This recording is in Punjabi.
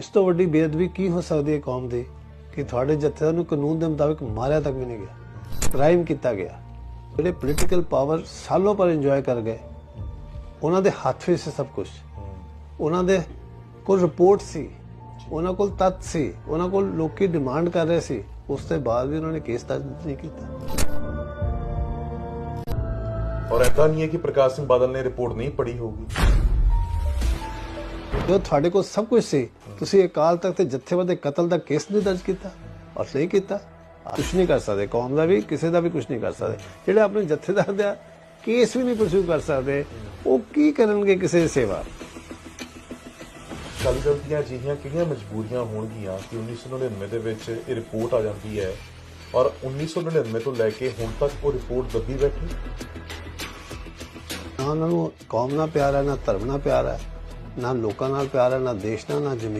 ਇਸ ਤੋਂ ਵੱਡੀ ਬੇਅਦਬੀ ਕੀ ਹੋ ਸਕਦੀ ਹੈ ਕੌਮ ਦੀ? ਕਿ ਤੁਹਾਡੇ ਜਥੇਦਾਰ ਨੂੰ ਕਾਨੂੰਨ ਦੇ ਮੁਤਾਬਿਕ ਮਾਰਿਆ ਤੱਕ ਵੀ ਨਹੀਂ ਗਿਆ ਕ੍ਰਾਈਮ ਕੀਤਾ ਗਿਆ। ਜਿਹੜੇ ਪੋਲੀਟੀਕਲ ਪਾਵਰ ਸਾਲੋਂ ਪਰ ਇੰਜੋਏ ਕਰ ਗਏ ਉਹਨਾਂ ਦੇ ਹੱਥ ਵਿੱਚ ਸੀ ਸਭ ਕੁਝ ਉਹਨਾਂ ਦੇ ਕੋਲ ਰਿਪੋਰਟ ਸੀ ਉਹਨਾਂ ਕੋਲ ਤੱਥ ਸੀ ਉਹਨਾਂ ਕੋਲ ਲੋਕੀ ਡਿਮਾਂਡ ਕਰ ਰਹੇ ਸੀ ਉਸ ਤੋਂ ਬਾਅਦ ਵੀ ਉਹਨਾਂ ਨੇ ਕੇਸ ਦਰਜ ਨਹੀਂ ਕੀਤਾ। ਔਰ ਏਦਾਂ ਨਹੀਂ ਹੈ ਕਿ ਪ੍ਰਕਾਸ਼ ਸਿੰਘ ਬਾਦਲ ਨੇ ਰਿਪੋਰਟ ਨਹੀਂ ਪੜ੍ਹੀ ਹੋਊਗੀ। ਜੋ ਤੁਹਾਡੇ ਕੋਲ ਸਭ ਕੁਝ ਸੀ ਤੁਸੀਂ ਅਕਾਲ ਤਖਤ ਤੇ ਜਥੇਦਾਰ ਦੇ ਕਤਲ ਦਾ ਕੇਸ ਨਹੀਂ ਦਰਜ ਕੀਤਾ ਔਰ ਨਹੀਂ ਕੀਤਾ ਕੁਝ ਨਹੀਂ ਕਰ ਸਕਦੇ ਕੌਮ ਦਾ ਵੀ ਕਿਸੇ ਦਾ ਵੀ ਕੁਝ ਨਹੀਂ ਕਰ ਸਕਦੇ। ਜਿਹੜੇ ਆਪਣੇ ਜਥੇਦਾਰ ਦਾ ਕੇਸ ਵੀ ਨਹੀਂ ਪਰਸੂ ਕਰ ਸਕਦੇ ਉਹ ਕੀ ਕਰਨਗੇ ਕਿਸੇ ਦੀ ਸੇਵਾ? ਅਕਾਲੀ ਦਲ ਦੀਆਂ ਅਜਿਹੀਆਂ ਕਿਹੜੀਆਂ ਮਜਬੂਰੀਆਂ ਹੋਣਗੀਆਂ ਕਿ 1999 ਦੇ ਵਿੱਚ ਇਹ ਰਿਪੋਰਟ ਆ ਜਾਂਦੀ ਹੈ ਔਰ 1999 ਤੋਂ ਲੈ ਕੇ ਹੁਣ ਤੱਕ ਉਹ ਰਿਪੋਰਟ ਦੱਬੀ ਬੈਠੀ? ਨਾ ਉਹਨਾਂ ਨੂੰ ਕੌਮ ਨਾਲ ਪਿਆਰ ਹੈ ਨਾ ਧਰਮ ਨਾਲ ਪਿਆਰ ਹੈ ਨਾ ਲੋਕਾਂ ਨਾਲ ਪਿਆਰ ਹੈ ਨਾ ਦੇਸ਼ ਨਾਲ ਨਾ ਜ਼ਮੀਨ